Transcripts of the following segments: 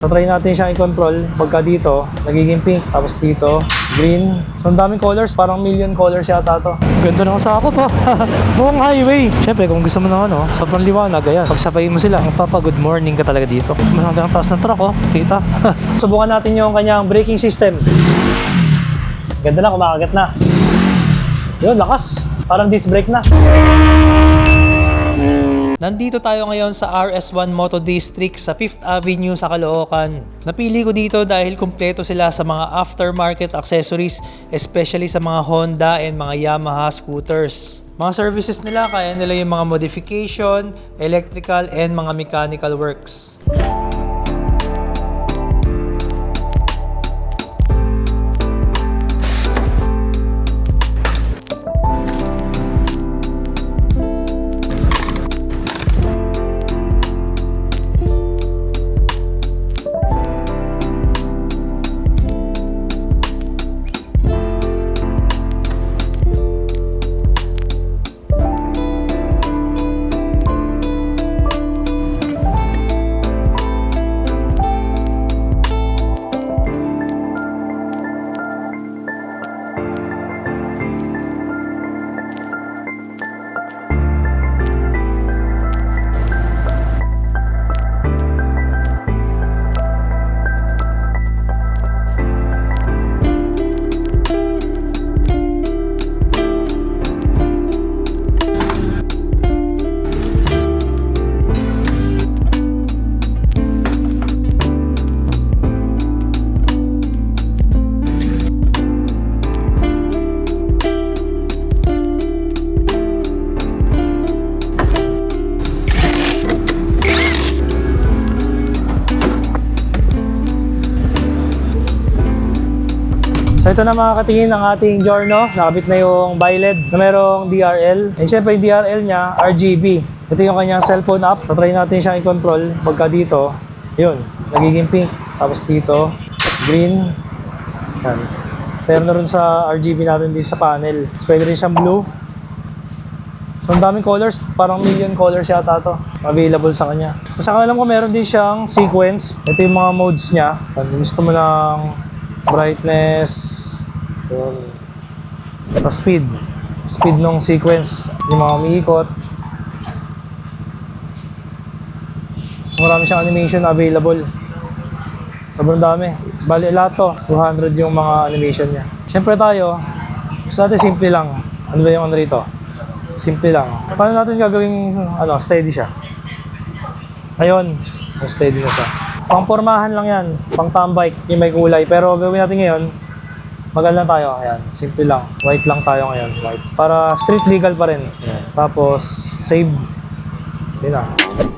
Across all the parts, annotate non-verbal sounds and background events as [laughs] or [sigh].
Tatry natin siyang i-control. Pagka dito, nagiging pink. Tapos dito, green. So, ang daming colors. Parang million colors yata to. Ganda ng sakop ha. [laughs] Buong highway. Siyempre, kung gusto mo na ano, sobrang liwanag, ayan. Pagsabayin mo sila, magpapa good morning ka talaga dito. Hanggang ang taas ng truck, oh. Kita. [laughs] Subukan natin yung kanyang braking system. Ganda na, kumakagat na. Yun, lakas. Parang disc brake na. Nandito tayo ngayon sa RS1 Moto District sa 5th Avenue sa Caloocan. Napili ko dito dahil kumpleto sila sa mga aftermarket accessories, especially sa mga Honda and mga Yamaha scooters. Mga services nila, kaya nila yung mga modification, electrical, and mga mechanical works. So ito na mga katingin ang ating Giorno. Nakabit na yung Biled na merong DRL. And syempre yung DRL niya, RGB. Ito yung kanyang cellphone app. Tatry natin siyang i-control. Pagka dito, yun, nagiging pink. Tapos dito, green. Yan. Pero na rin sa RGB natin din sa panel. Tapos pwede rin siyang blue. So ang daming colors, parang million colors yata to available sa kanya. Kasi alam ko meron din siyang sequence. Ito yung mga modes niya. Pag gusto mo ng brightness, yun. Tapos speed. Speed ng sequence. Yung mga umiikot. Marami siyang animation available. Sobrang dami. Bali, lahat to. 200 yung mga animation niya. Siyempre tayo, gusto natin simple lang. Ano ba yung ano rito? Simple lang. Paano natin gagawing ano, steady siya? Ayun, steady na siya. Pangpormahan lang yan, pang tambike, yung may kulay. Pero gawin natin ngayon, maganda tayo. Ayan, simple lang. White lang tayo ngayon, white. Para street legal pa rin. Ayan. Tapos, save. Yun na.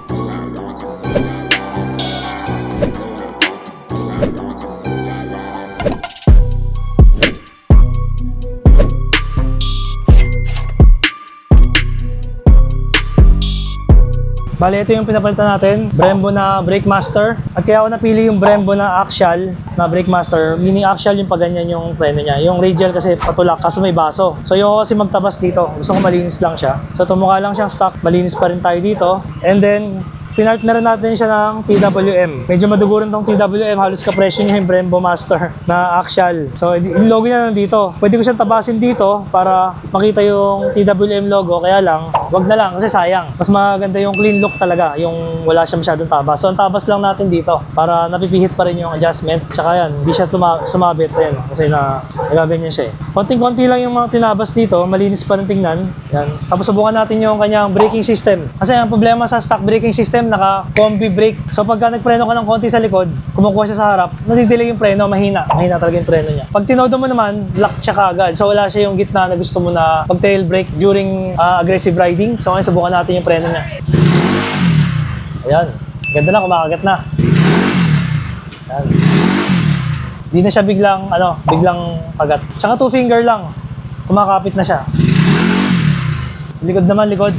Bale, ito yung pinapalitan natin, Brembo na Brake Master. At kaya ako napili yung Brembo na Axial na Brake Master. Meaning Axial yung paganyan yung preno niya. Yung radial kasi patulak, kaso may baso. So yung kasi magtabas dito. Gusto ko malinis lang siya. So tumukha lang siyang stock. Malinis pa rin tayo dito. And then, pinart na rin natin siya ng TWM. Medyo madugo rin tong TWM, halos kapresyo niya yung Brembo Master [laughs] na Axial. So yung logo niya nandito. Pwede ko siyang tabasin dito para makita yung TWM logo, kaya lang, wag na lang kasi sayang. Mas maganda yung clean look talaga, yung wala siya masyadong tabas. So ang tabas lang natin dito para napipihit pa rin yung adjustment. Tsaka yan, hindi siya sumabit yan kasi na nagaganyan siya eh. Konting-konti lang yung mga tinabas dito, malinis pa rin tingnan. Yan. Tapos subukan natin yung kanyang braking system. Kasi ang problema sa stock braking system, naka-combi brake. So pagka nagpreno ka ng konti sa likod, kumukuha siya sa harap, nadidelay yung preno, mahina. Mahina talaga yung preno niya. Pag tinodo mo naman, lock siya kaagad. So wala siya yung gitna na gusto mo na pag tail brake during ah, aggressive riding. So ngayon subukan natin yung preno niya. Ayan. Ganda na, kumakagat na. Ayan. Di na siya biglang, ano, biglang kagat. Tsaka two finger lang. Kumakapit na siya. Likod naman, likod.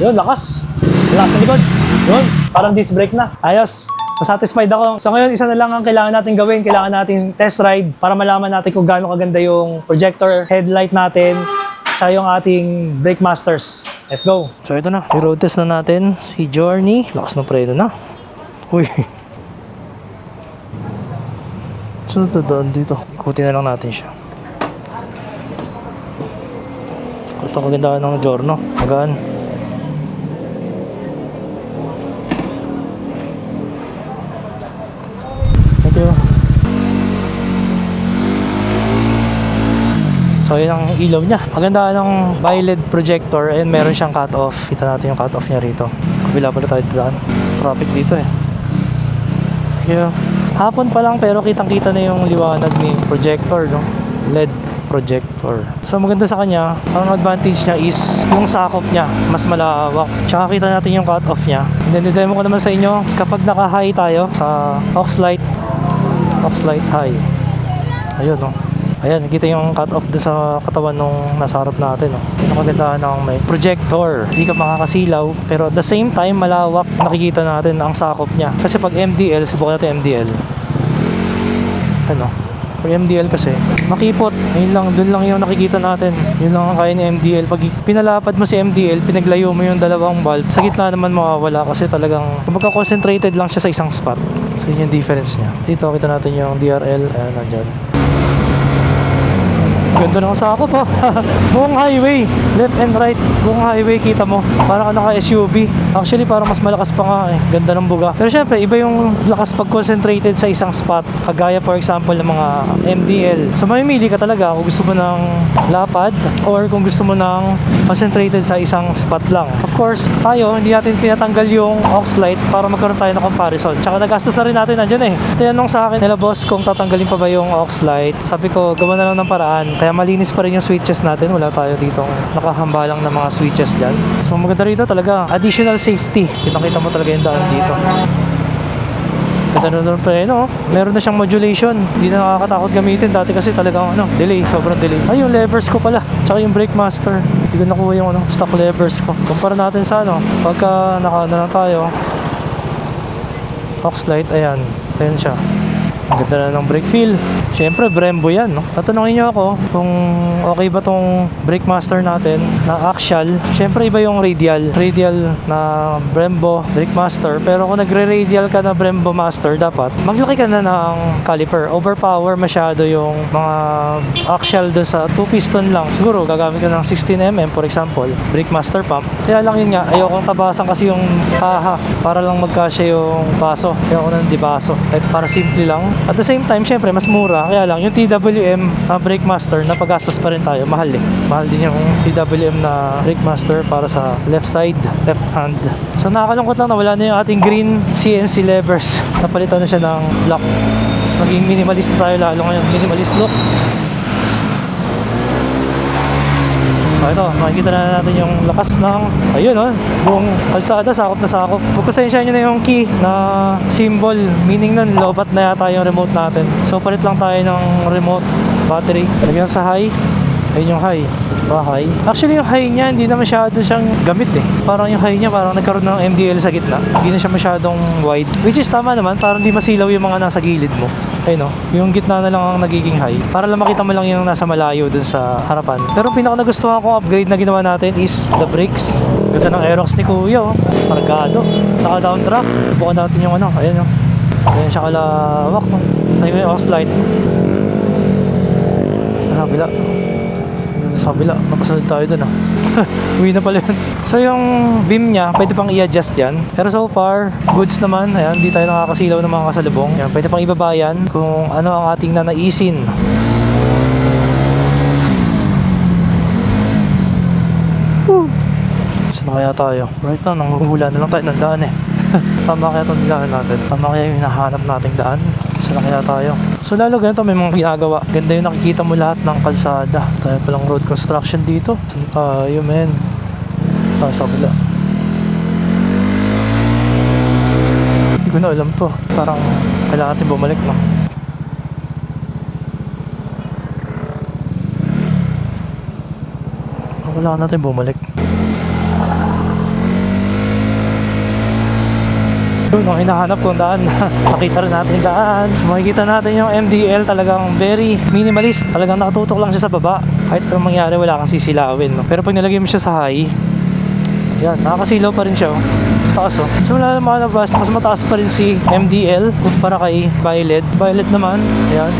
Yun, lakas. Lakas na likod. Yun, parang disc brake na. Ayos. So, satisfied ako. So, ngayon, isa na lang ang kailangan natin gawin. Kailangan natin test ride para malaman natin kung gaano kaganda yung projector headlight natin tsaka yung ating brake masters. Let's go. So, ito na. I-road test na natin si Journey. Lakas ng preno na. Uy. [laughs] Saan ito daan dito? Ikutin na lang natin siya. Ito kagandaan ng Giorno. Magaan. Thank you. So yun ang ilaw niya. Maganda ng bi-LED projector and meron siyang cut-off. Kita natin yung cut-off niya rito. Kabila pala tayo daan. Traffic dito eh. Yeah. Hapon pa lang pero kitang-kita na yung liwanag ni projector, no? LED projector. So maganda sa kanya, ang advantage niya is yung sakop niya, mas malawak. Tsaka kita natin yung cut-off niya. And then, demo ko naman sa inyo, kapag naka-high tayo sa Oxlight, Oxlight high. Ayun, no? Ayan, kita yung cut-off doon sa katawan nung nasa harap natin. No? Yung kagandahan ng may projector. Hindi ka makakasilaw, pero at the same time, malawak. Nakikita natin ang sakop niya. Kasi pag MDL, subukan natin MDL. Ano? Pag MDL kasi, makipot. Ayun lang, dun lang yung nakikita natin. Yun lang ang kaya ni MDL. Pag pinalapad mo si MDL, pinaglayo mo yung dalawang bulb, sa gitna naman mawawala kasi talagang magka-concentrated lang siya sa isang spot. So yun yung difference niya. Dito kita natin yung DRL, ayan, nandyan. Ganda ng sakop ha. [laughs] buong highway, left and right, buong highway kita mo. Para ka naka-SUV. Actually, parang mas malakas pa nga eh. Ganda ng buga. Pero syempre, iba yung lakas pag concentrated sa isang spot. Kagaya for example ng mga MDL. So mamimili ka talaga kung gusto mo ng lapad or kung gusto mo ng concentrated sa isang spot lang. Of course, tayo, hindi natin pinatanggal yung aux light para magkaroon tayo ng comparison. Tsaka nagastos na rin natin nandiyan eh. Tinanong sa akin nila boss kung tatanggalin pa ba yung aux light. Sabi ko, gawa na lang ng paraan. Kaya malinis pa rin yung switches natin. Wala tayo dito nakahambalang na mga switches dyan. So maganda rito talaga. Additional safety. Kitang-kita mo talaga yung daan dito. Ganda na naman pa no? Meron na siyang modulation. Hindi na nakakatakot gamitin. Dati kasi talagang ano, delay. Sobrang delay. Ay, yung levers ko pala. Tsaka yung brake master. Hindi ko nakuha yung ano, stock levers ko. Kumpara natin sa ano, pagka naka na lang tayo, Fox light, ayan. Ayan siya. Ang ganda na ng brake feel. Siyempre, Brembo yan, no? Tatanungin niyo ako kung okay ba tong brake master natin na axial. Siyempre, iba yung radial. Radial na Brembo brake master. Pero kung nagre-radial ka na Brembo master, dapat maglaki ka na ng caliper. Overpower masyado yung mga axial doon sa 2 piston lang. Siguro, gagamit ka ng 16mm, for example, brake master pump. Kaya lang yun nga, ayokong tabasan kasi yung kaha para lang magkasya yung baso. Kaya ako nang dibaso. Kahit para simple lang. At the same time, syempre, mas mura. Kaya lang, yung TWM na brake master, napagastos pa rin tayo. Mahal eh. Mahal din yung TWM na brake master para sa left side, left hand. So nakakalungkot lang na wala na yung ating green CNC levers. Napalitan na siya ng black. So, Maging minimalist tayo lalo ngayon. Minimalist look. Ito, makikita na natin yung lakas ng, ayun oh, buong kalsada, sakop na sakop. Pagpasensya nyo na yung key na symbol, meaning nun, lobat na yata yung remote natin. So palit lang tayo ng remote battery. Lagyan sa high, ayun yung high. Ba high? Actually yung high niya, hindi na masyado siyang gamit eh. Parang yung high niya, parang nagkaroon ng MDL sa gitna. Hindi na siya masyadong wide. Which is tama naman, parang hindi masilaw yung mga nasa gilid mo. Ayun no, yung gitna na lang ang nagiging high. Para lang makita mo lang yung nasa malayo dun sa harapan. Pero pinaka nagustuhan kong upgrade na ginawa natin is the brakes. Ganda ng Aerox ni Kuya oh. Kargado. Naka downdraft. Bukan natin yung ano, ayan oh. Ayan siya kalawak no. Sa'yo yung aux light. Sa kabila. Sa kabila, napasunod tayo dun ah. [laughs] Uwi na pala yun. So yung beam niya, pwede pang i-adjust yan. Pero so far, goods naman. Ayan, hindi tayo nakakasilaw ng mga kasalubong. Ayan, pwede pang ibaba yan kung ano ang ating nanaisin. Woo! Saan kaya tayo? Right now, nanguhula na lang tayo ng daan eh. [laughs] Tama kaya itong daan natin? Tama kaya yung hinahanap nating daan? Na kaya tayo? So lalo ganito may mga ginagawa. Ganda yung nakikita mo lahat ng kalsada. Tayo palang road construction dito. Saan tayo men? Tayo sa kabila. Hindi ko na alam to. Parang kailangan natin bumalik no. Kailangan natin bumalik. Yun, ang hinahanap kong daan. [laughs] Nakita rin natin daan. So, makikita natin yung MDL talagang very minimalist. Talagang nakatutok lang siya sa baba. Kahit anong mangyari, wala kang sisilawin. No? Pero pag nilagay mo siya sa high, yan, nakakasilaw pa rin siya. Oh. Taas oh. Simula na malabas, mas mataas pa rin si MDL kumpara kay Violet. Violet naman, ayan.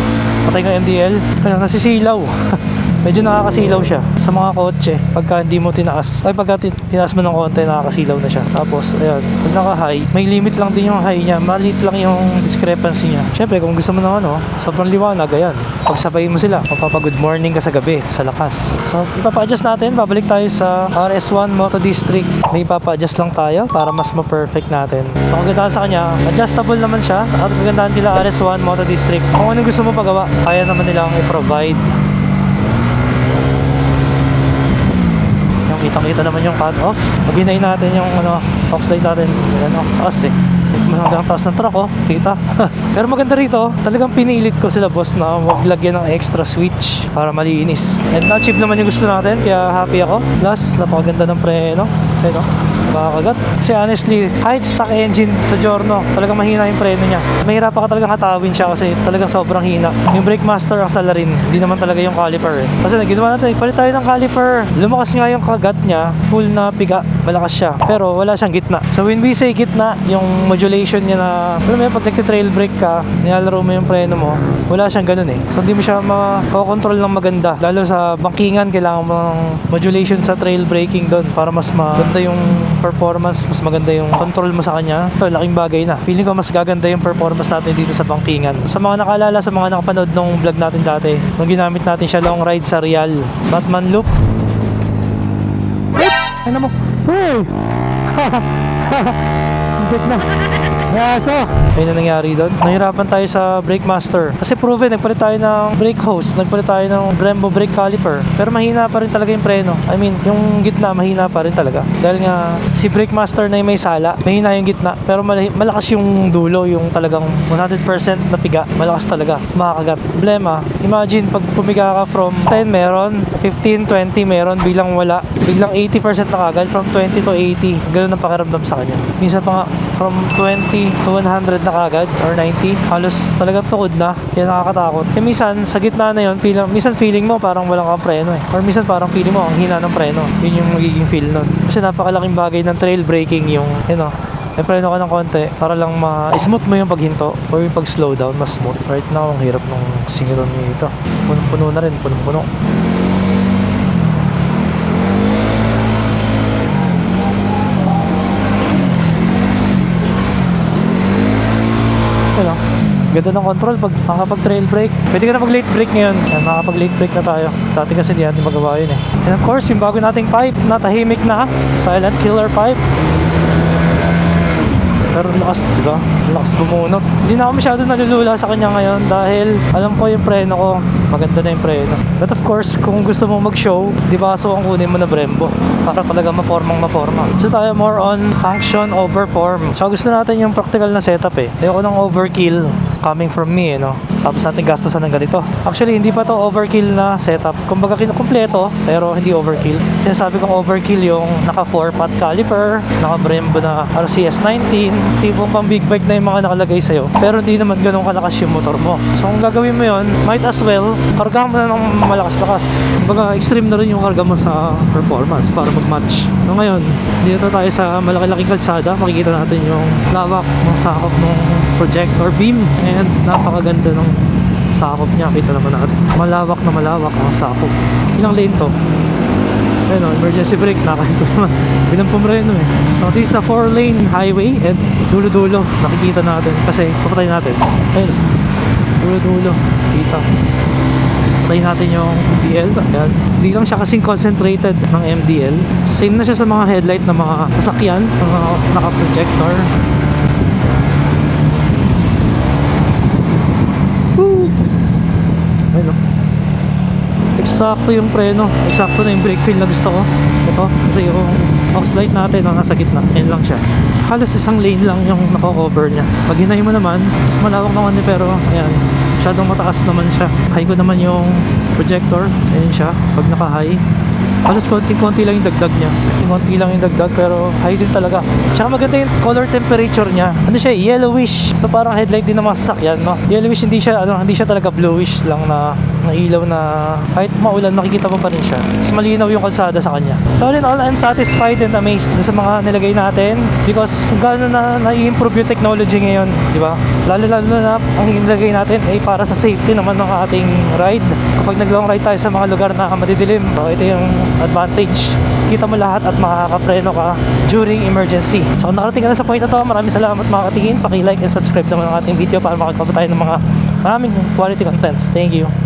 Patay ng MDL. Kaya nasisilaw. [laughs] Medyo nakakasilaw siya sa mga kotse pagka hindi mo tinaas. Ay pagka tin- tinaas mo ng konti nakakasilaw na siya. Tapos ayan, pag naka-high, may limit lang din yung high niya. Maliit lang yung discrepancy niya. Syempre kung gusto mo ng ano, sobrang liwanag, ayan. Pagsabayin mo sila, magpapa-good morning ka sa gabi, sa lakas. So ipapa-adjust natin, babalik tayo sa RS1 Moto District. May ipapa-adjust lang tayo para mas ma-perfect natin. So ang kagandahan sa kanya, adjustable naman siya. At ang kagandahan nila RS1 Moto District. Kung ano gusto mo pagawa, kaya naman nilang i-provide yung kitang-kita naman yung cut-off. Pag hinay natin yung ano, box light natin, yan oh, taas eh. Hanggang taas ng truck oh, kita. [laughs] Pero maganda rito, talagang pinilit ko sila boss na maglagyan ng extra switch para malinis. And na-achieve naman yung gusto natin, kaya happy ako. Plus, napakaganda ng preno. Ayun oh, nakakagat. Kasi honestly, kahit stock engine sa Giorno, talagang mahina yung preno niya. Mahirap ka talagang hatawin siya kasi talagang sobrang hina. Yung brake master ang salarin, hindi naman talaga yung caliper eh. Kasi ginawa natin, palit tayo ng caliper. Lumakas nga yung kagat niya, full na piga, malakas siya. Pero wala siyang gitna. So when we say gitna, yung modulation niya na, alam mo yun, pag nagtitrail brake ka, nilalaro mo yung preno mo, wala siyang ganun eh. So hindi mo siya makakontrol ng maganda. Lalo sa bankingan, kailangan mo ng modulation sa trail braking doon para mas maganda yung performance, mas maganda yung control mo sa kanya. Ito, laking bagay na. Feeling ko mas gaganda yung performance natin dito sa bankingan. Sa mga nakalala, sa mga nakapanood nung vlog natin dati, nung ginamit natin siya long ride sa Real, Batman Loop. Ano mo? Hey! [laughs] Bit na. Yaso! Ayun na nangyari doon. Nahirapan tayo sa brake master. Kasi proven, nagpalit tayo ng brake hose, nagpalit tayo ng Brembo brake caliper. Pero mahina pa rin talaga yung preno. I mean, yung gitna mahina pa rin talaga. Dahil nga, si brake master na yung may sala, mahina yung gitna. Pero mala- malakas yung dulo, yung talagang 100% na piga. Malakas talaga. Makakagat. Problema, imagine pag pumiga ka from 10 meron, 15, 20 meron, biglang wala. Biglang 80% na kagad, from 20 to 80. Ganun ang pakiramdam sa kanya. Minsan pa nga, from 20 to 100 na kagad or 90 halos talagang tukod na. Kaya nakakatakot. Eh minsan sa gitna na yun feeling, minsan feeling mo parang walang kang preno eh. Or minsan parang feeling mo ang hina ng preno. Yun yung magiging feel nun. Kasi napakalaking bagay ng trail braking yung you know may preno ka ng konti para lang ma-smooth mo yung paghinto or yung pag-slow down mas smooth. Right now ang hirap ng singiron nito. Punong-puno na rin punong-puno Ano? Ganda ng control pag makapag trail brake. Pwede ka na mag late brake ngayon. Yan, makapag late brake na tayo. Dati kasi di natin magawa yun eh. And of course, yung bago nating pipe na tahimik na. Silent killer pipe. Pero lakas, di ba? Lakas bumunot. Hindi na ako masyado nalulula sa kanya ngayon dahil alam ko yung preno ko. Maganda na yung preno. But of course, kung gusto mo mag-show, di ba so ang kunin mo na Brembo para talaga mapormang maporma. So tayo more on function over form. So gusto natin yung practical na setup eh. Ayoko ng overkill coming from me, eh, no? Tapos natin gastusan ng ganito. Actually, hindi pa to overkill na setup. Kumbaga, kinukumpleto, pero hindi overkill. Sinasabi kong overkill yung naka 4-pot caliper, naka Brembo na RCS 19, tipong pang big bike na yung mga nakalagay sa'yo. Pero hindi naman ganun kalakas yung motor mo. So, kung gagawin mo yun, might as well, kargahan mo na ng malakas-lakas. Kumbaga, extreme na rin yung karga mo sa performance para mag-match. So, ngayon, dito tayo sa malaki-laking kalsada. Makikita natin yung lawak ng sakop ng projector beam. And napakaganda ng sakop niya. Kita naman natin. Malawak na malawak ang sakop. Ilang lane to? Ayun o, emergency brake, nakahinto naman. [laughs] Pinampum rin eh. So, this is a 4-lane highway and dulo-dulo. Nakikita natin kasi papatay natin. Ayun, dulo-dulo. Kita. Patayin natin yung MDL. Ayan. Hindi lang siya kasing concentrated ng MDL. Same na siya sa mga headlight ng mga sasakyan, mga naka-projector. Woo! Eksakto yung preno. Eksakto na yung brake feel na gusto ko. Ito, ito yung box light natin na nasa gitna. Yan lang siya. Halos isang lane lang yung nako-cover niya. Pag hinay mo naman, mas malawak naman niya pero ayan, masyadong mataas naman siya. High ko naman yung projector. Ayan siya. Pag naka-high, Halos konti-konti lang yung dagdag niya. Konti lang yung dagdag pero high din talaga. Tsaka maganda yung color temperature niya. Ano siya, yellowish. So parang headlight din ng mga sasakyan, no? Yellowish hindi siya ano, hindi siya talaga bluish lang na na ilaw na kahit maulan makikita mo pa rin siya. Mas malinaw yung kalsada sa kanya. So all in all, I'm satisfied and amazed sa mga nilagay natin because gaano na na-improve yung technology ngayon, di ba? Lalo-lalo na ang nilagay natin ay para sa safety naman ng ating ride. Kapag nag-long ride tayo sa mga lugar na madidilim, so ito yung advantage. Kita mo lahat at makakapreno ka during emergency. So nakarating ka na sa point na to, maraming salamat mga katingin. Paki-like and subscribe naman ang ating video para makagawa tayo ng mga maraming quality contents. Thank you.